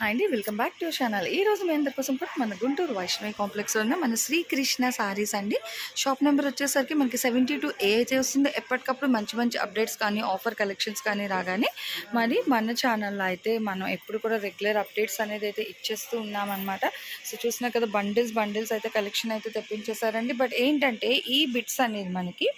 Hi అండి welcome back to channel. ఈ రోజు మీ అందరి కోసం కూడా మన గుంటూరు వైష్ణవి కాంప్లెక్స్లో ఉన్న మన శ్రీకృష్ణ సారీస్ అండి. షాప్ నెంబర్ వచ్చేసరికి మనకి సెవెంటీ టూ ఏ అయితే వస్తుంది. ఎప్పటికప్పుడు మంచి మంచి అప్డేట్స్ కానీ ఆఫర్ కలెక్షన్స్ కానీ రాగానే మరి మన ఛానల్లో అయితే మనం ఎప్పుడు కూడా రెగ్యులర్ అప్డేట్స్ అనేది అయితే ఇచ్చేస్తూ ఉన్నామన్నమాట. సో చూసినా కదా బండిల్స్ బండిల్స్ అయితే కలెక్షన్ అయితే తెప్పించేశారండి. బట్ ఏంటంటే ఈ బిట్స్ అనేది మనకి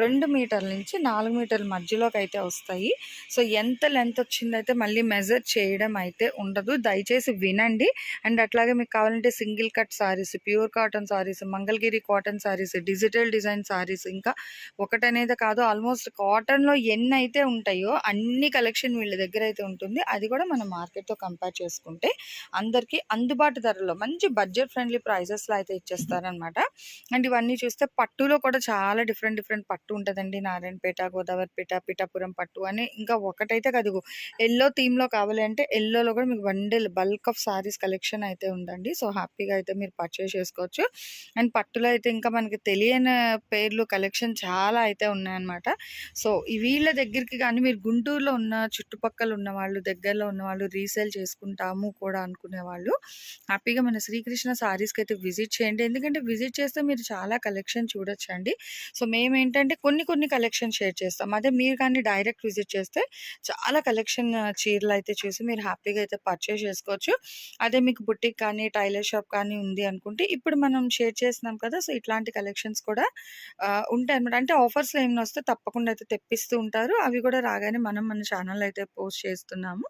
రెండు మీటర్ల నుంచి నాలుగు మీటర్ల మధ్యలోకి అయితే వస్తాయి. సో ఎంత లెంత్ వచ్చిందైతే మళ్ళీ మెజర్ చేయడం అయితే ఉండదు. దయచేసి వినండి. అండ్ అట్లాగే మీకు కావాలంటే single cut saris pure cotton saris Mangalagiri cotton saris digital design saris ఇంకా ఒకటనేది కాదు. ఆల్మోస్ట్ కాటన్లో ఎన్ని అయితే ఉంటాయో అన్ని కలెక్షన్ వీళ్ళ దగ్గర అయితే ఉంటుంది. అది కూడా మనం మార్కెట్తో కంపేర్ చేసుకుంటే అందరికీ అందుబాటు ధరలో మంచి బడ్జెట్ ఫ్రెండ్లీ ప్రైజెస్లో అయితే ఇచ్చేస్తారనమాట అండ్ ఇవన్నీ చూస్తే పట్టులో కూడా చాలా డిఫరెంట్ డిఫరెంట్ పట్టు పట్టు ఉంటుందండి. నారాయణపేట గోదావరిపేట పిఠాపురం పట్టు అని ఇంకా ఒకటైతే కదుగు. ఎల్లో థీమ్లో కావాలి అంటే ఎల్లోలో కూడా మీకు bundle bulk of saris collection అయితే ఉందండి. సో హ్యాపీగా అయితే మీరు పర్చేస్ చేసుకోవచ్చు. అండ్ పట్టులో అయితే ఇంకా మనకి తెలియని పేర్లు కలెక్షన్ చాలా అయితే ఉన్నాయన్నమాట. సో వీళ్ళ దగ్గరికి కానీ మీరు గుంటూరులో ఉన్న చుట్టుపక్కల ఉన్న వాళ్ళు దగ్గరలో ఉన్న వాళ్ళు రీసేల్ చేసుకుంటాము కూడా అనుకునే వాళ్ళు హ్యాపీగా మన శ్రీకృష్ణ సారీస్కి అయితే విజిట్ చేయండి. ఎందుకంటే విజిట్ చేస్తే మీరు చాలా కలెక్షన్ చూడొచ్చండి. సో మేము ఏంటంటే అంటే కొన్ని కొన్ని కలెక్షన్ షేర్ చేస్తాం. అదే మీరు కానీ డైరెక్ట్ విజిట్ చేస్తే చాలా కలెక్షన్ చీరలు అయితే చూసి మీరు హ్యాపీగా అయితే పర్చేస్ చేసుకోవచ్చు. అదే మీకు బుట్టిక్ కానీ టైలర్ షాప్ కానీ ఉంది అనుకుంటే ఇప్పుడు మనం షేర్ చేస్తున్నాం కదా సో ఇట్లాంటి కలెక్షన్స్ కూడా ఉంటాయి అనమాట అంటే ఆఫర్స్లో ఏమైనా వస్తే తప్పకుండా అయితే తెప్పిస్తూ ఉంటారు. అవి కూడా రాగానే మనం మన ఛానల్ అయితే పోస్ట్ చేస్తున్నాము.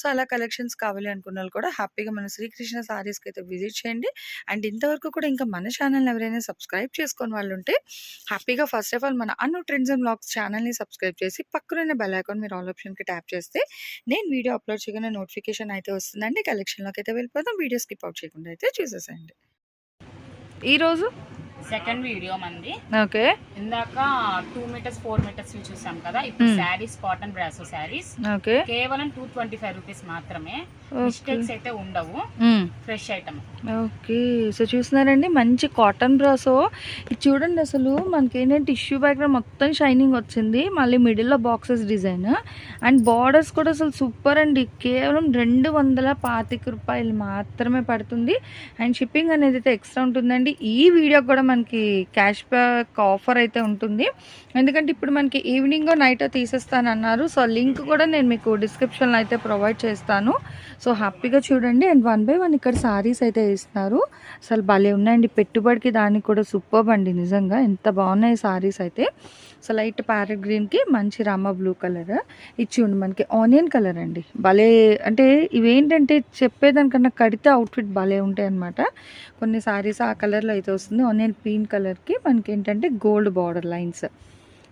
సో అలా కలెక్షన్స్ కావాలి అనుకున్న వాళ్ళు కూడా హ్యాపీగా మన శ్రీకృష్ణ సారీస్కి అయితే విజిట్ చేయండి. అండ్ ఇంతవరకు కూడా ఇంకా మన ఛానల్ ఎవరైనా సబ్స్క్రైబ్ చేసుకొని వాళ్ళు ఉంటే హ్యాపీగా ఫస్ట్ ఆఫ్ ఆల్ మన అన్ను ట్రెండ్స్ అండ్ బ్లాగ్స్ ఛానల్ని సబ్స్క్రైబ్ చేసి పక్కన బెల్ ఐకాన్ మీరు ఆల్ ఆప్షన్కి ట్యాప్ చేస్తే నేను వీడియో అప్లోడ్ చేయగానే నోటిఫికేషన్ అయితే వస్తుందండి. కలెక్షన్లోకి అయితే వెళ్ళిపోతాం వీడియో స్కిప్ అవుట్ చేయకుండా అయితే చూసేసేయండి. ఈరోజు సెకండ్ వీడియో మంది. ఓకే. ఇందాక టూ మీటర్స్ ఫోర్ మీటర్స్ చూసాం కదా? ఇప్పుడు Hmm. Saris cotton brasso saris okay. కేవలం టూ ట్వంటీ ఫైవ్ రూపీస్ మాత్రమే మిస్టేక్స్ అయితే ఉండవు. Fresh item okay. సో చూస్తున్నారండి మంచి కాటన్ బ్రాసో ఇది చూడండి అసలు మనకి ఏంటంటే టిష్యూ బ్యాక్గ్రౌండ్ మొత్తం షైనింగ్ వచ్చింది. మళ్ళీ మిడిల్లో బాక్సెస్ డిజైన్ అండ్ బార్డర్స్ కూడా అసలు సూపర్ అండి. కేవలం రెండు వందల పాతిక రూపాయలు మాత్రమే పడుతుంది. అండ్ షిప్పింగ్ అనేది అయితే ఎక్స్ట్రా ఉంటుందండి. ఈ వీడియో కూడా మనకి క్యాష్ బ్యాక్ ఆఫర్ అయితే ఉంటుంది. ఎందుకంటే ఇప్పుడు మనకి ఈవినింగ్ నైట్ తీసేస్తాను అన్నారు సో లింక్ కూడా నేను మీకు డిస్క్రిప్షన్లో అయితే ప్రొవైడ్ చేస్తాను. సో హ్యాపీగా చూడండి. అండ్ వన్ బై వన్ ఇక్కడ సారీస్ అయితే ఇస్తున్నారు అసలు భలే ఉన్నాయండి. పెట్టుబడికి దానికి కూడా సూపర్ అండి. నిజంగా ఎంత బాగున్నాయి సారీస్ అయితే. సో లైట్ ప్యారెట్ గ్రీన్కి మంచి రామ బ్లూ కలర్. ఇచ్చి ఉండి మనకి ఆనియన్ కలర్ అండి. భలే అంటే ఇవేంటంటే చెప్పేదానికన్నా కడితే అవుట్ఫిట్ భలే ఉంటాయి అనమాట కొన్ని సారీస్ ఆ కలర్లో అయితే వస్తుంది. ఆనియన్ పీన్ కలర్కి మనకి ఏంటంటే గోల్డ్ బార్డర్ లైన్స్.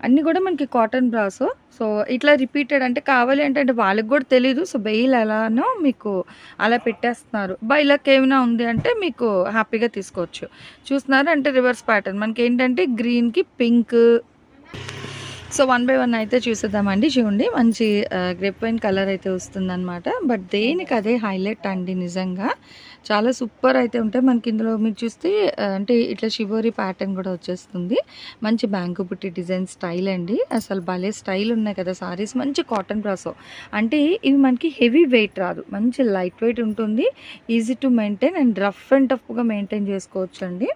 అన్నీ కూడా మనకి కాటన్ బ్రాస్. సో ఇట్లా రిపీటెడ్ అంటే కావాలి అంటే అంటే వాళ్ళకి కూడా తెలీదు. సో బెయిల్ ఎలానో మీకు అలా పెట్టేస్తున్నారు. బైలక్ ఏమైనా ఉంది అంటే మీకు హ్యాపీగా తీసుకోవచ్చు. చూస్తున్నారు అంటే రివర్స్ ప్యాటర్న్. మనకి ఏంటంటే గ్రీన్కి pink so one by one అయితే చూసేద్దామండి చూడండి. మంచి గ్రేప్ వైన్ కలర్ అయితే వస్తుందన్నమాట. బట్ దేనికి అదే హైలైట్ అండి నిజంగా. చాలా సూపర్ అయితే ఉంటాయి. మనకి ఇందులో మీరు చూస్తే అంటే ఇట్లా షివోరీ ప్యాటర్న్ కూడా వచ్చేస్తుంది. మంచి బ్యాంకు పుట్టి డిజైన్ స్టైల్ అండి. అసలు భలే స్టైల్ ఉన్నాయి కదా సారీస్ మంచి కాటన్ బ్రాసో అంటే ఇవి మనకి హెవీ వెయిట్ రాదు. మంచి లైట్ వెయిట్ ఉంటుంది. Easy to maintain and rough and టఫ్గా మెయింటైన్ చేసుకోవచ్చు అండి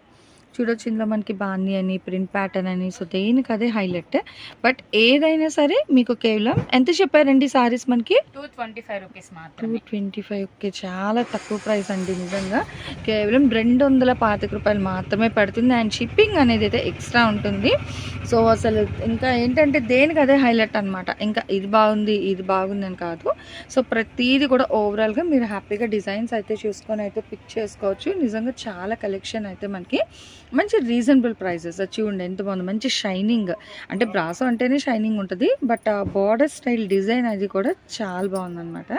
చూడొచ్చు ఇందులో మనకి బాంది అని ప్రింట్ ప్యాటర్న్ అని సో దేనికి అదే హైలైట్. బట్ ఏదైనా సరే మీకు కేవలం ఎంత చెప్పారండి సారీస్ మనకి? Two twenty five rupees two twenty five okay. చాలా తక్కువ ప్రైస్ అండి నిజంగా. కేవలం రెండు వందల పాతిక రూపాయలు మాత్రమే పడుతుంది. అండ్ షిప్పింగ్ అనేది అయితే ఎక్స్ట్రా ఉంటుంది. సో అసలు ఇంకా ఏంటంటే దేనికి అదే హైలైట్ అనమాట ఇంకా ఇది బాగుంది ఇది బాగుంది అని కాదు. సో ప్రతిదీ కూడా ఓవరాల్గా మీరు హ్యాపీగా డిజైన్స్ అయితే చూసుకొని అయితే పిక్ చేసుకోవచ్చు. నిజంగా చాలా కలెక్షన్ అయితే మనకి మంచి రీజనబుల్ ప్రైజెస్ చూడండి ఎంత బాగుంది మంచి షైనింగ్ అంటే బ్రాసో అంటేనే షైనింగ్ ఉంటుంది బట్ ఆ బార్డర్ స్టైల్ డిజైన్ అది కూడా చాలా బాగుందన్నమాట.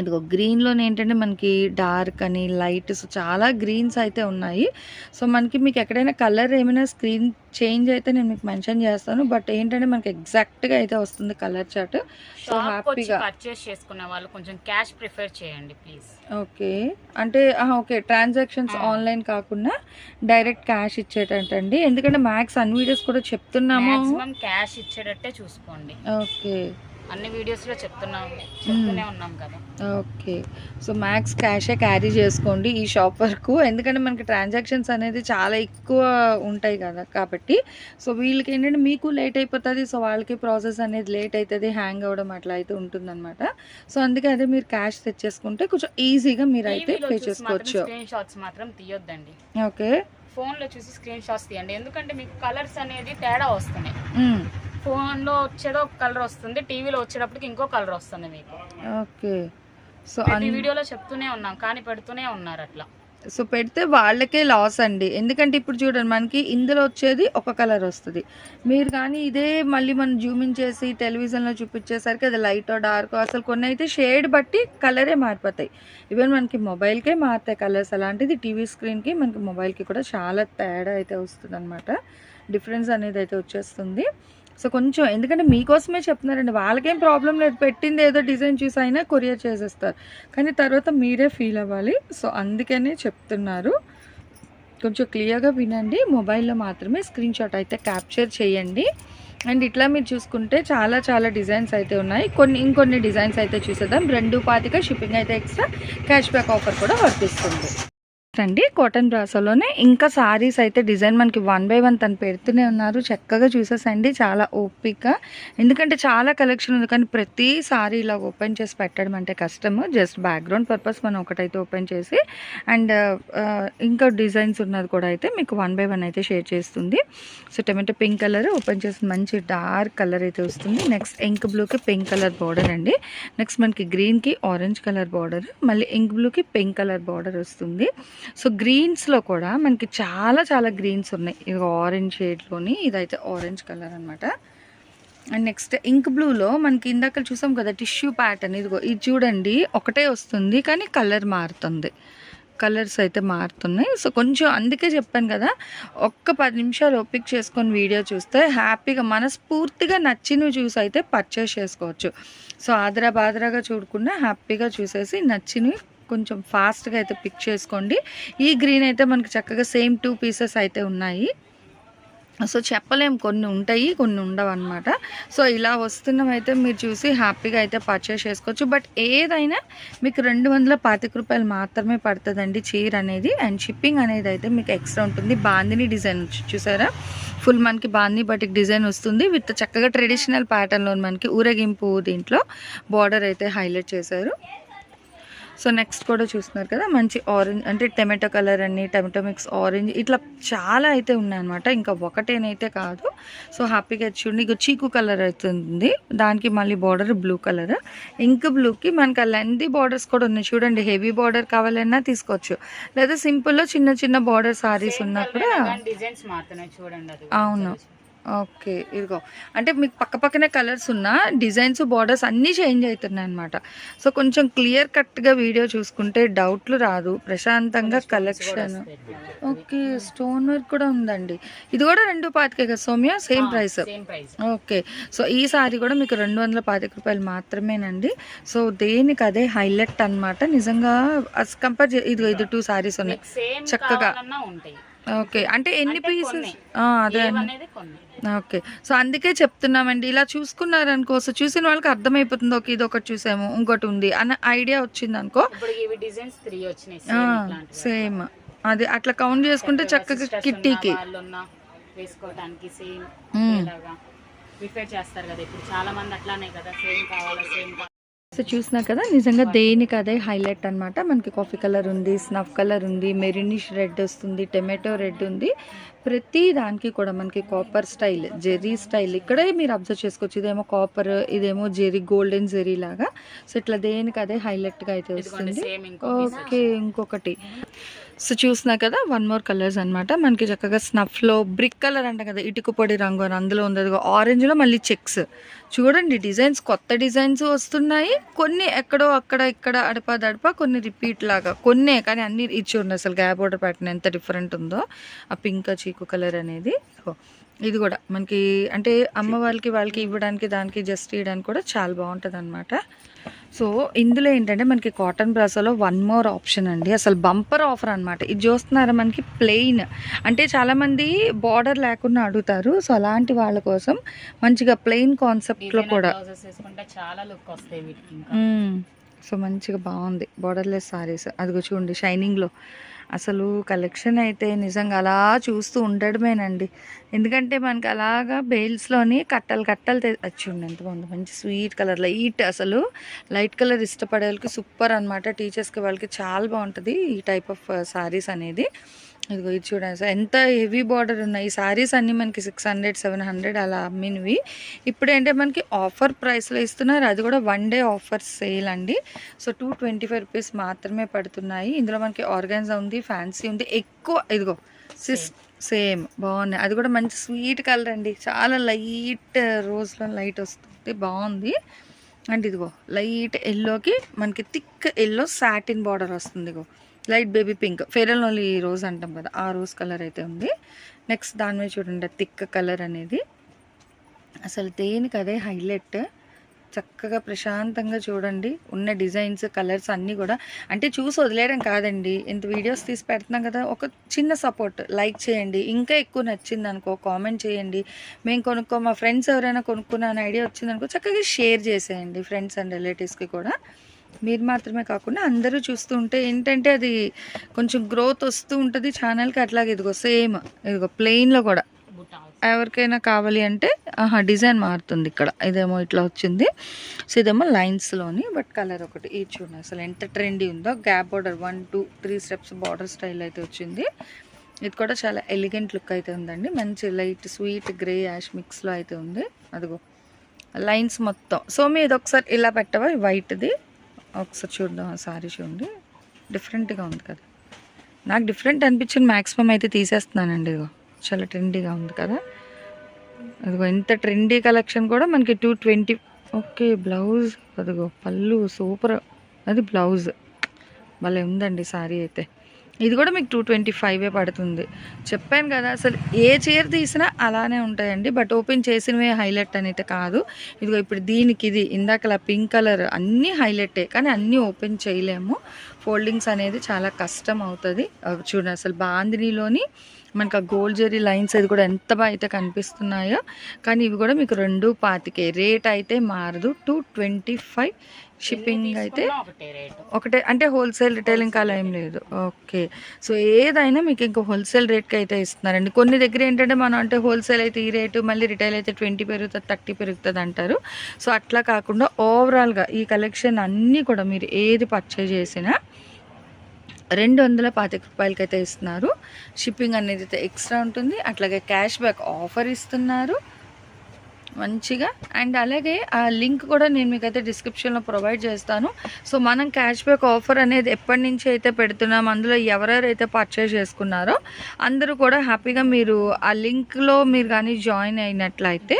ఇదిగో గ్రీన్లోనే ఏంటంటే మనకి డార్క్ అని లైట్ సో చాలా గ్రీన్స్ అయితే ఉన్నాయి. సో మనకి మీకు ఎక్కడైనా కలర్ ఏమైనా స్క్రీన్ చేంజ్ అయితే నేను మీకు మెన్షన్ చేస్తాను. బట్ ఏంటంటే మనకి ఎగ్జాక్ట్గా అయితే వస్తుంది కలర్ చార్ట్. సో హ్యాపీగా పర్చేస్ చేసుకునే వాళ్ళు కొంచెం క్యాష్ ప్రిఫర్ చేయండి ప్లీజ్ ఓకే. అంటే ఓకే ట్రాన్సాక్షన్స్. ఆన్లైన్ కాకుండా డైరెక్ట్ క్యాష్ ఇచ్చేటండి ఎందుకంటే మ్యాక్స్ అన్ని వీడియోస్ కూడా చెప్తున్నాము. క్యాష్ ఇచ్చేటట్టే చూసుకోండి. ఓకే. అన్ని వీడియోస్లో చెప్తున్నాం చెప్తూనే ఉన్నాం కదా. ఓకే సో మ్యాక్స్ క్యాషే క్యారీ చేసుకోండి ఈ షాప్ వరకు. ఎందుకంటే మనకి ట్రాన్సాక్షన్స్ అనేది చాలా ఎక్కువ ఉంటాయి కదా కాబట్టి. సో వీళ్ళకి ఏంటంటే మీకు లేట్ అయిపోతుంది. సో వాళ్ళకి ప్రాసెస్ అనేది లేట్ అవుతుంది హ్యాంగ్ అవ్వడం అట్లా అయితే ఉంటుందన్నమాట. సో అందుకే అదే మీరు క్యాష్ తెచ్చేసుకుంటే కొంచెం ఈజీగా మీరు అయితే పే చేసుకోవచ్చు స్క్రీన్ షాట్స్ మాత్రం తీయొద్దండి. ఓకే ఫోన్లో చూసి స్క్రీన్ షాట్స్ తీయండి. ఎందుకంటే మీకు కలర్స్ అనేది తేడా వస్తున్నాయి. మ్మ్. ఫోన్లో వచ్చేదో ఒక కలర్ వస్తుంది టీవీలో వచ్చేటప్పటికి ఇంకో కలర్ వస్తుంది మీకు. ఓకే. సో ప్రతి అన్ వీడియోలో చెప్తూనే ఉన్నాం కానీ పెడుతూనే ఉన్నారు అట్లా. సో పెడితే వాళ్ళకే లాస్ అండి. ఎందుకంటే ఇప్పుడు చూడండి మనకి ఇందులో వచ్చేది ఒక కలర్ వస్తుంది. మీరు కానీ ఇదే మళ్ళీ మనం జూమిన్ చేసి టెలివిజన్లో చూపించేసరికి అది లైట్ డార్క్ అసలు కొన్ని అయితే షేడ్ బట్టి కలరే మారిపోతాయి. ఈవెన్ మనకి మొబైల్కే మారుతాయి కలర్స్. అలాంటిది టీవీ స్క్రీన్కి మనకి మొబైల్కి కూడా చాలా తేడా అయితే వస్తుంది అనమాట డిఫరెన్స్ అనేది అయితే వచ్చేస్తుంది. సో కొంచెం ఎందుకంటే మీకోసమే చెప్తున్నారండి వాళ్ళకేం ప్రాబ్లం లేదు. పెట్టింది ఏదో డిజైన్ చూసి అయినా కొరియర్ చేసేస్తారు. కానీ తర్వాత మీరే ఫీల్ అవ్వాలి. సో అందుకనే చెప్తున్నారు. కొంచెం క్లియర్గా వినండి. మొబైల్లో మాత్రమే స్క్రీన్ షాట్ అయితే క్యాప్చర్ చేయండి. అండ్ ఇట్లా మీరు చూసుకుంటే చాలా చాలా డిజైన్స్ అయితే ఉన్నాయి. కొన్ని ఇంకొన్ని డిజైన్స్ అయితే చూసేద్దాం. రెండు పాతిక షిప్పింగ్ అయితే ఎక్స్ట్రా క్యాష్ బ్యాక్ ఆఫర్ కూడా వర్తిస్తుంది. అండి కాటన్ బ్రాసోలోనే ఇంకా సారీస్ అయితే డిజైన్ మనకి వన్ బై వన్ తను పెడుతూనే ఉన్నారు. చక్కగా చూసేసండి చాలా ఓపిక. ఎందుకంటే చాలా కలెక్షన్ ఉంది కానీ ప్రతి సారీ ఇలా ఓపెన్ చేసి పెట్టడం అంటే కష్టము. జస్ట్ బ్యాక్గ్రౌండ్ పర్పస్ మనం ఒకటైతే ఓపెన్ చేసి అండ్ uh, uh, ఇంకా డిజైన్స్ ఉన్నది కూడా అయితే మీకు వన్ బై వన్ అయితే షేర్ చేస్తుంది. So tomato pink colour open చేసి మంచి డార్క్ కలర్ అయితే వస్తుంది. నెక్స్ట్ ఇంక్ బ్లూకి పింక్ కలర్ బార్డర్ అండి. నెక్స్ట్ మనకి గ్రీన్కి ఆరెంజ్ కలర్ బార్డర్ మళ్ళీ ఇంక్ బ్లూకి పింక్ కలర్ బార్డర్ వస్తుంది. సో గ్రీన్స్లో కూడా మనకి చాలా చాలా గ్రీన్స్ ఉన్నాయి. ఇది ఆరెంజ్ షేడ్లోని ఇదైతే ఆరెంజ్ కలర్ అనమాట అండ్ నెక్స్ట్ ఇంక్ బ్లూలో మనకి ఇందాక చూసాం కదా టిష్యూ ప్యాటర్న్. ఇదిగో ఇది చూడండి ఒకటే వస్తుంది కానీ కలర్ మారుతుంది. కలర్స్ అయితే మారుతున్నాయి. సో కొంచెం అందుకే చెప్పాను కదా ఒక్క పది నిమిషాలు ఓపిక చేసుకొని వీడియో చూస్తే హ్యాపీగా మనస్ఫూర్తిగా నచ్చినవి చూసి అయితే పర్చేస్ చేసుకోవచ్చు. సో ఆదరా బాదరాగా చూడకుండా హ్యాపీగా చూసేసి నచ్చినవి కొంచెం ఫాస్ట్గా అయితే పిక్ చేసుకోండి. ఈ గ్రీన్ అయితే మనకి చక్కగా సేమ్ టూ పీసెస్ అయితే ఉన్నాయి. సో చెప్పలేం కొన్ని ఉంటాయి కొన్ని ఉండవు అనమాట సో ఇలా వస్తున్నవైతే మీరు చూసి హ్యాపీగా అయితే పర్చేస్ చేసుకోవచ్చు. బట్ ఏదైనా మీకు రెండు వందల పాతిక రూపాయలు మాత్రమే పడుతుందండి చీర అనేది. అండ్ షిప్పింగ్ అనేది అయితే మీకు ఎక్స్ట్రా ఉంటుంది. బాందిని డిజైన్ వచ్చి చూసారా? ఫుల్ మనకి బాందిని బటిక్ డిజైన్ వస్తుంది. విత్ చక్కగా ట్రెడిషనల్ ప్యాటర్న్లో మనకి ఊరేగింపు దీంట్లో బార్డర్ అయితే హైలైట్ చేశారు. సో నెక్స్ట్ కూడా చూస్తున్నారు కదా మంచి ఆరెంజ్ అంటే టమాటో కలర్ అని టమాటో మిక్స్ ఆరెంజ్ ఇట్లా చాలా అయితే ఉన్నాయన్నమాట. ఇంకా ఒకటేనైతే కాదు. సో హ్యాపీగా చూడండి. ఇక చీకు కలర్ అవుతుంది దానికి మళ్ళీ బార్డర్ బ్లూ కలర్ ఇంక్ బ్లూకి మనకి ఆ లెందీ బార్డర్స్ కూడా ఉన్నాయి. చూడండి హెవీ బార్డర్ కావాలన్నా తీసుకోవచ్చు. లేదా సింపుల్లో చిన్న చిన్న బార్డర్ సారీస్ ఉన్నా కూడా అవును. ఓకే ఇదిగో. అంటే మీకు పక్క పక్కనే కలర్స్ ఉన్న డిజైన్స్ బార్డర్స్ అన్నీ చేంజ్ అవుతున్నాయి అనమాట సో కొంచెం క్లియర్ కట్గా వీడియో చూసుకుంటే డౌట్లు రాదు. ప్రశాంతంగా కలెక్షన్. ఓకే స్టోన్ వర్క్ కూడా ఉందండి. ఇది కూడా రెండు పాతికే కదా Soumya? Same price. Okay so ఈ సారీ కూడా మీకు రెండు వందల పాతిక రూపాయలు మాత్రమేనండి. సో దేనికి అదే హైలైట్ అన్నమాట. నిజంగా కంపేర్ ఇది ఇది టూ సారీస్ ఉన్నాయి. చక్కగా. ఓకే. అంటే ఎన్ని పీసెస్. అదే అండి. ఓకే. సో అందుకే చెప్తున్నామండి. ఇలా చూసుకున్నారనుకో సో చూసిన వాళ్ళకి అర్థమైపోతుంది. ఓకే ఇది ఒకటి చూసాము ఇంకోటి ఉంది అన్న ఐడియా వచ్చింది అనుకో. సేమ్ అది అట్లా కౌంట్ చేసుకుంటే చక్కగా కిట్టీకి. వాళ్ళున్న వేసుకోవడానికి సేమ్ మ్మ్. ఇలాగా ప్రిఫర్ చేస్తారు కదా ఇప్పుడు చాలా మంది అట్లానే కదా సేమ్ కావాలా సేమ్ సో చూసినా కదా నిజంగా దేనికి అదే హైలైట్ అన్నమాట. మనకి కాఫీ కలర్ ఉంది స్నఫ్ కలర్ ఉంది మెరినిష్ రెడ్ వస్తుంది టొమాటో రెడ్ ఉంది. ప్రతి దానికి కూడా మనకి కాపర్ స్టైల్ జెరీ స్టైల్ ఇక్కడే మీరు అబ్జర్వ్ చేసుకోవచ్చు ఇదేమో కాపర్ ఇదేమో జెరీ గోల్డెన్ జెరీ లాగా. సో ఇట్లా దేనికి అదే హైలైట్గా అయితే వస్తుంది. ఓకే ఇంకొకటి. సో చూసినా కదా వన్ మోర్ కలర్స్ అన్నమాట. మనకి చక్కగా స్నఫ్లో బ్రిక్ కలర్ అంట కదా ఇటుక పొడి రంగు అని అందులో ఉంది. ఆరెంజ్లో మళ్ళీ చెక్స్ చూడండి డిజైన్స్ కొత్త డిజైన్స్ వస్తున్నాయి. కొన్ని ఎక్కడో అక్కడ ఇక్కడ అడప దడప కొన్ని రిపీట్ లాగా. కొన్నే కానీ అన్ని ఇచ్చి ఉన్నాయి అసలు గ్యాప్ ఆర్డర్ ప్యాటర్న్ ఎంత డిఫరెంట్ ఉందో. ఆ పింక్ చీకు కలర్ అనేది. ఇది కూడా మనకి అంటే అమ్మ వాళ్ళకి వాళ్ళకి ఇవ్వడానికి దానికి జస్ట్ ఇవ్వడానికి కూడా చాలా బాగుంటుంది అనమాట సో ఇందులో ఏంటంటే మనకి కాటన్ బ్రాసోలో వన్ మోర్ ఆప్షన్ అండి. అసలు బంపర్ ఆఫర్ అనమాట ఇది చూస్తున్నారా మనకి? ప్లెయిన్. అంటే చాలామంది బార్డర్ లేకుండా అడుగుతారు. సో అలాంటి వాళ్ళ కోసం మంచిగా ప్లెయిన్ కాన్సెప్ట్లో కూడా. సో మంచిగా బాగుంది. బార్డర్లెస్ సారీస్. అదిగో చూడండి షైనింగ్లో. అసలు కలెక్షన్ అయితే నిజంగా అలా చూస్తూ ఉండడమేనండి. ఎందుకంటే మనకి అలాగా బెయిల్స్లోని కట్టలు కట్టలు తె- ఎంత బాగుంది. మంచి స్వీట్ కలర్ లైట్ అసలు. లైట్ కలర్ ఇష్టపడే వాళ్ళకి సూపర్ అనమాట టీచర్స్కి వాళ్ళకి చాలా బాగుంటుంది ఈ టైప్ ఆఫ్ సారీస్ అనేది. ఇదిగో ఇది చూడండి సార్. ఎంత హెవీ బార్డర్ ఉన్నాయి. ఈ సారీస్ అన్నీ మనకి సిక్స్ హండ్రెడ్ సెవెన్ హండ్రెడ్ అలా అమ్మినవి. ఇప్పుడు ఏంటంటే మనకి ఆఫర్ ప్రైస్లో ఇస్తున్నారు. అది కూడా వన్ డే ఆఫర్ సేల్ అండి. So two twenty five rupees మాత్రమే పడుతున్నాయి. ఇందులో మనకి ఆర్గాన్జా ఉంది ఫ్యాన్సీ ఉంది. ఎక్కువ ఇదిగో సిస్ సేమ్ బాగున్నాయి. అది కూడా మంచి స్వీట్ కలర్ అండి. చాలా లైట్ రోజ్లో లైట్ వస్తుంది. బాగుంది. అండ్ ఇదిగో లైట్ ఎల్లోకి మనకి థిక్ ఎల్లో సాటిన్ బార్డర్ వస్తుంది ఇగో. Light baby pink fair and only rose అంటాం కదా ఆ రోజ్ కలర్ అయితే ఉంది. నెక్స్ట్ దాని మీద చూడండి థిక్ కలర్ అనేది. అసలు దేనికి అదే హైలైట్. చక్కగా ప్రశాంతంగా చూడండి. ఉన్న డిజైన్స్ కలర్స్ అన్నీ కూడా అంటే చూసి వదిలేయడం కాదండి. ఇంత వీడియోస్ తీసి పెడుతున్నాం కదా ఒక చిన్న సపోర్ట్. లైక్ చేయండి. ఇంకా ఎక్కువ నచ్చింది అనుకో కామెంట్ చేయండి. మేము కొనుక్కో మా ఫ్రెండ్స్ ఎవరైనా కొనుక్కున్న అనే ఐడియా వచ్చిందనుకో చక్కగా షేర్ చేసేయండి ఫ్రెండ్స్ అండ్ రిలేటివ్స్కి కూడా. మీరు మాత్రమే కాకుండా అందరూ చూస్తూ ఉంటే ఏంటంటే అది కొంచెం గ్రోత్ వస్తూ ఉంటుంది. ఛానల్కి అట్లాగే ఇదిగో సేమ్. ఇదిగో ప్లెయిన్లో కూడా. ఎవరికైనా కావాలి అంటే ఆహా డిజైన్ మారుతుంది ఇక్కడ. ఇదేమో ఇట్లా వచ్చింది. సో ఇదేమో లైన్స్లోని బట్ కలర్ ఒకటి. ఇది చూడండి అసలు ఎంత ట్రెండీ ఉందో. Gap border one two three steps border style అయితే వచ్చింది. ఇది కూడా చాలా ఎలిగెంట్ లుక్ అయితే ఉందండి. మంచి లైట్ స్వీట్ గ్రే యాష్ మిక్స్లో అయితే ఉంది. అదిగో లైన్స్ మొత్తం. సో మీ ఇది ఒకసారి ఇలా పెట్టవా? వైట్ది ఒకసారి చూద్దాం ఆ సారీ చూడండి. డిఫరెంట్గా ఉంది కదా. నాకు డిఫరెంట్ అనిపించింది. మ్యాక్సిమం అయితే తీసేస్తున్నానండి ఇదిగో. చాలా ట్రెండీగా ఉంది కదా. అదిగో ఇంత ట్రెండీ కలెక్షన్ కూడా మనకి టూ ట్వంటీ ఓకే బ్లౌజ్ అదిగో పళ్ళు సూపర్ అది బ్లౌజ్ భలే ఉందండి సారీ అయితే. ఇది కూడా మీకు టూ ట్వంటీ ఫైవే పడుతుంది. చెప్పాను కదా అసలు ఏ చీర తీసినా అలానే ఉంటాయండి బట్ ఓపెన్ చేసినవే హైలైట్ అనేది కాదు. ఇదిగో ఇప్పుడు దీనికి ఇది ఇందాకలా పింక్ కలర్ అన్నీ హైలైటే కానీ అన్నీ ఓపెన్ చేయలేము. ఫోల్డింగ్స్ అనేది చాలా కష్టం అవుతుంది. చూడండి అసలు బాందినీలోని మనకు ఆ గోల్డ్ జెరీ లైన్స్ అది కూడా ఎంత బాగా అయితే కనిపిస్తున్నాయో కానీ ఇవి కూడా మీకు రెండు పాతికే. రేట్ అయితే మారదు. టూ ట్వంటీ ఫైవ్ షిప్పింగ్ అయితే ఒకటే అంటే హోల్సేల్ రిటైలింగ్ అలా ఏం లేదు. ఓకే. సో ఏదైనా మీకు ఇంకా హోల్సేల్ రేట్కి అయితే ఇస్తున్నారండి. కొన్ని దగ్గర ఏంటంటే మనం అంటే హోల్సేల్ అయితే ఈ రేటు మళ్ళీ రిటైల్ అయితే ట్వంటీ పెరుగుతుంది థర్టీ పెరుగుతుంది అంటారు. సో అట్లా కాకుండా ఓవరాల్గా ఈ కలెక్షన్ అన్నీ కూడా మీరు ఏది పర్చేజ్ చేసినా రెండు వందల పాతిక రూపాయలకి అయితే ఇస్తున్నారు. షిప్పింగ్ అనేది అయితే ఎక్స్ట్రా ఉంటుంది. అట్లాగే క్యాష్ బ్యాక్ ఆఫర్ ఇస్తున్నారు. మంచిగా. అండ్ అలాగే ఆ లింక్ కూడా నేను మీకు అయితే డిస్క్రిప్షన్లో ప్రొవైడ్ చేస్తాను. సో మనం క్యాష్ బ్యాక్ ఆఫర్ అనేది ఎప్పటి నుంచి అయితే పెడుతున్నాం అందులో ఎవరెవరైతే పర్చేస్ చేసుకున్నారో అందరూ కూడా హ్యాపీగా మీరు ఆ లింక్లో మీరు కానీ జాయిన్ అయినట్లయితే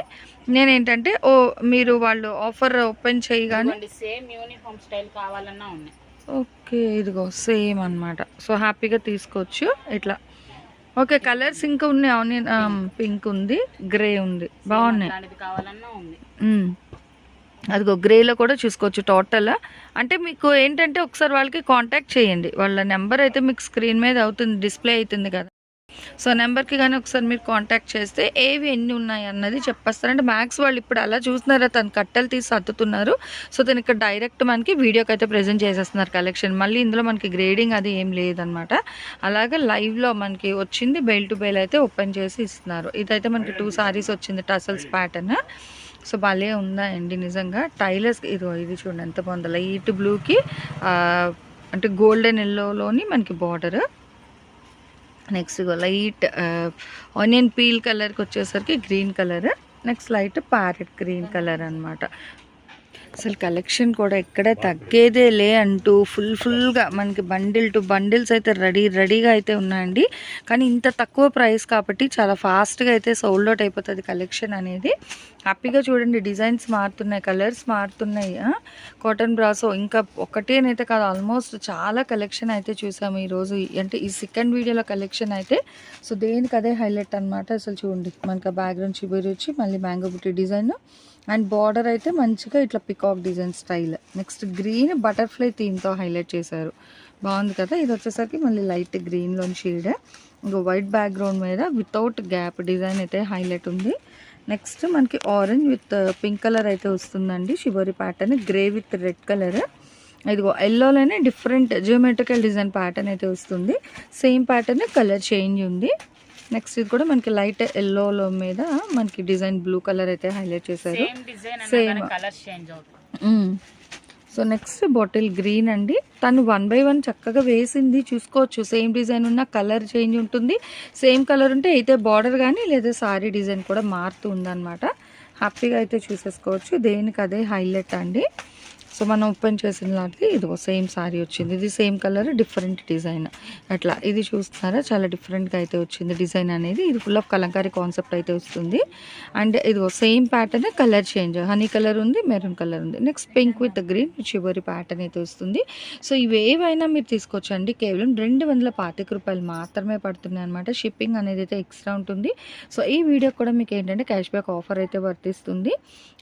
నేనేంటంటే ఓ మీరు వాళ్ళు ఆఫర్ ఓపెన్ చేయగానే సేమ్ యూనిఫామ్ స్టైల్ కావాలన్నా ఉన్నాయి. ఓకే ఇదిగో సేమ్ అన్నమాట. సో హ్యాపీగా తీసుకోవచ్చు. ఇట్లా. ఓకే కలర్స్ ఇంకా ఉన్నాయి. ఆనియన్ పింక్ ఉంది గ్రే ఉంది. బాగున్నాయి. అదిగో గ్రేలో కూడా చూసుకోవచ్చు టోటల్. అంటే మీకు ఏంటంటే ఒకసారి వాళ్ళకి కాంటాక్ట్ చేయండి. వాళ్ళ నెంబర్ అయితే మీకు స్క్రీన్ మీద అవుతుంది డిస్ప్లే అవుతుంది కదా. సో నెంబర్కి కానీ ఒకసారి మీరు కాంటాక్ట్ చేస్తే ఏవి ఎన్ని ఉన్నాయి అన్నది చెప్పేస్తారు. అంటే మ్యాక్స్ వాళ్ళు ఇప్పుడు అలా చూస్తున్నారా? తను కట్టెలు తీసి సర్దుతున్నారు. సో తను ఇక్కడ డైరెక్ట్ మనకి వీడియోకి అయితే ప్రజెంట్ చేసేస్తున్నారు కలెక్షన్. మళ్ళీ ఇందులో మనకి గ్రేడింగ్ అది ఏం లేదనమాట అలాగే లైవ్లో మనకి వచ్చింది బెల్ టు బెల్ అయితే ఓపెన్ చేసి ఇస్తున్నారు. ఇదైతే మనకి టూ సారీస్ వచ్చింది టసల్స్ ప్యాటర్న్. సో భలే ఉందండి నిజంగా. టైలర్స్ ఇది ఇది చూడండి ఎంత బాగుంది. లైట్ బ్లూకి అంటే గోల్డెన్ ఎల్లోలోని మనకి border. Next light onion peel కలర్కి వచ్చేసరికి green colour next light parrot green colour అన్నమాట. అసలు కలెక్షన్ కూడా ఎక్కడ తగ్గేదే లే అంటూ ఫుల్ ఫుల్గా మనకి బండిల్ టు బండిల్స్ అయితే రెడీ రెడీగా అయితే ఉన్నాయండి. కానీ ఇంత తక్కువ ప్రైస్ కాబట్టి చాలా ఫాస్ట్గా అయితే సోల్డ్ అవుట్ అయిపోతుంది కలెక్షన్ అనేది. హ్యాపీగా చూడండి డిజైన్స్ మారుతున్నాయి కలర్స్ మారుతున్నాయి కాటన్ బ్రాసో. ఇంకా ఒకటేనైతే కాదు ఆల్మోస్ట్ చాలా కలెక్షన్ అయితే చూసాము ఈరోజు అంటే ఈ సెకండ్ వీడియోలో కలెక్షన్ అయితే సో దేనికి అదే హైలైట్ అనమాట అసలు చూడండి. మనకి బ్యాక్గ్రౌండ్ చిబిరి వచ్చి మళ్ళీ మ్యాంగో బుట్టి డిజైన్. అండ్ బార్డర్ అయితే మంచిగా ఇట్లా peacock design style next green butterfly థీమ్తో highlight చేశారు. బాగుంది కదా? ఇది వచ్చేసరికి మళ్ళీ లైట్ గ్రీన్లోని షేడ్ ఇంకా వైట్ బ్యాక్గ్రౌండ్ మీద వితౌట్ గ్యాప్ డిజైన్ అయితే హైలైట్ ఉంది. నెక్స్ట్ మనకి ఆరెంజ్ విత్ పింక్ కలర్ అయితే వస్తుందండి. Shibori pattern grey with red colour ఇదిగో ఎల్లోలోనే డిఫరెంట్ జియోమెట్రికల్ డిజైన్ ప్యాటర్న్ అయితే వస్తుంది. సేమ్ ప్యాటర్న్ కలర్ చేంజ్ ఉంది. నెక్స్ట్ ఇది కూడా మనకి లైట్ ఎల్లోలో మీద మనకి డిజైన్ బ్లూ కలర్ అయితే హైలైట్ చేశారు. Same so next bottle green అండి. తను వన్ బై వన్ చక్కగా వేసింది చూసుకోవచ్చు. సేమ్ డిజైన్ ఉన్న కలర్ చేంజ్ ఉంటుంది. సేమ్ కలర్ ఉంటే అయితే బార్డర్ కానీ లేదా సారీ డిజైన్ కూడా మారుతూ ఉందన్నమాట. హ్యాపీగా అయితే చూసేసుకోవచ్చు. దేనికి అదే హైలైట్ అండి. సో మనం ఓపెన్ చేసిన లాంటి ఇదిగో సేమ్ సారీ వచ్చింది. ఇది సేమ్ కలర్ డిఫరెంట్ డిజైన్. అట్లా ఇది చూస్తున్నారా? చాలా డిఫరెంట్గా అయితే వచ్చింది డిజైన్ అనేది. ఇది ఫుల్ ఆఫ్ కలంకారీ కాన్సెప్ట్ అయితే వస్తుంది. అండ్ ఇదిగో same pattern colour change. Honey colour ఉంది మెరూన్ కలర్ ఉంది. నెక్స్ట్ పింక్ విత్ గ్రీన్ చివరి ప్యాటర్న్ అయితే వస్తుంది. సో ఇవి ఏవైనా మీరు తీసుకోవచ్చండి. కేవలం రెండు వందల పాతిక రూపాయలు మాత్రమే పడుతున్నాయి అనమాట షిప్పింగ్ అనేది అయితే ఎక్స్ట్రా ఉంటుంది. సో ఈ వీడియో కూడా మీకు ఏంటంటే క్యాష్ బ్యాక్ ఆఫర్ అయితే వర్తిస్తుంది.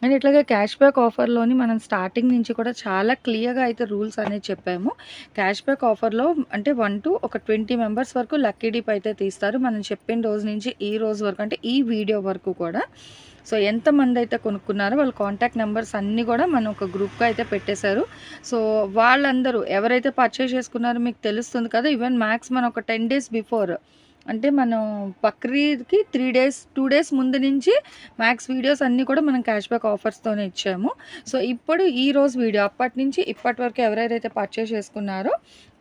అండ్ ఇట్లాగే క్యాష్ బ్యాక్ ఆఫర్లోని మనం స్టార్టింగ్ నుంచి కూడా చాలా క్లియర్గా అయితే రూల్స్ అనేది చెప్పాము. క్యాష్ బ్యాక్ ఆఫర్లో అంటే వన్ టు ఒక ట్వంటీ మెంబర్స్ వరకు లక్కీ డిప్ అయితే తీస్తారు. మనం చెప్పిన రోజు నుంచి ఈ రోజు వరకు అంటే ఈ వీడియో వరకు కూడా. సో ఎంతమంది అయితే కొనుక్కున్నారో వాళ్ళ కాంటాక్ట్ నెంబర్స్ అన్నీ కూడా మనం ఒక గ్రూప్గా అయితే పెట్టేశారు. సో వాళ్ళందరూ ఎవరైతే పర్చేస్ చేసుకున్నారో మీకు తెలుస్తుంది కదా ఈవెన్ మ్యాక్స్ మనం ఒక టెన్ డేస్ బిఫోర్ అంటే మనం బక్రీద్కి త్రీ డేస్ టూ డేస్ ముందు నుంచి మ్యాక్స్ వీడియోస్ అన్నీ కూడా మనం క్యాష్ బ్యాక్ ఆఫర్స్తోనే ఇచ్చాము. సో ఇప్పుడు ఈ రోజు వీడియో అప్పటి నుంచి ఇప్పటి వరకు ఎవరైతే పర్చేస్ చేసుకున్నారో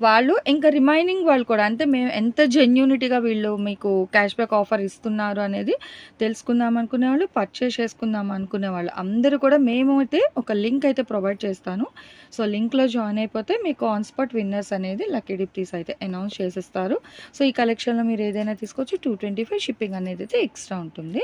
వాళ్ళు ఇంకా రిమైనింగ్ వాళ్ళు కూడా అంటే మేము ఎంత జెన్యూనిటీగా వీళ్ళు మీకు క్యాష్ బ్యాక్ ఆఫర్ ఇస్తున్నారు అనేది తెలుసుకుందాం అనుకునే వాళ్ళు పర్చేస్ చేసుకుందాం అనుకునే వాళ్ళు అందరూ కూడా మేము అయితే ఒక లింక్ అయితే ప్రొవైడ్ చేస్తాను. సో లింక్లో జాయిన్ అయిపోతే మీకు ఆన్ స్పాట్ విన్నర్స్ అనేది లక్కీ డిప్టీస్ అయితే అనౌన్స్ చేసిస్తారు. సో ఈ కలెక్షన్లో మీరు ఏదైనా తీసుకోవచ్చు టూ ట్వంటీ ఫైవ్ షిప్పింగ్ అనేది అయితే ఎక్స్ట్రా ఉంటుంది.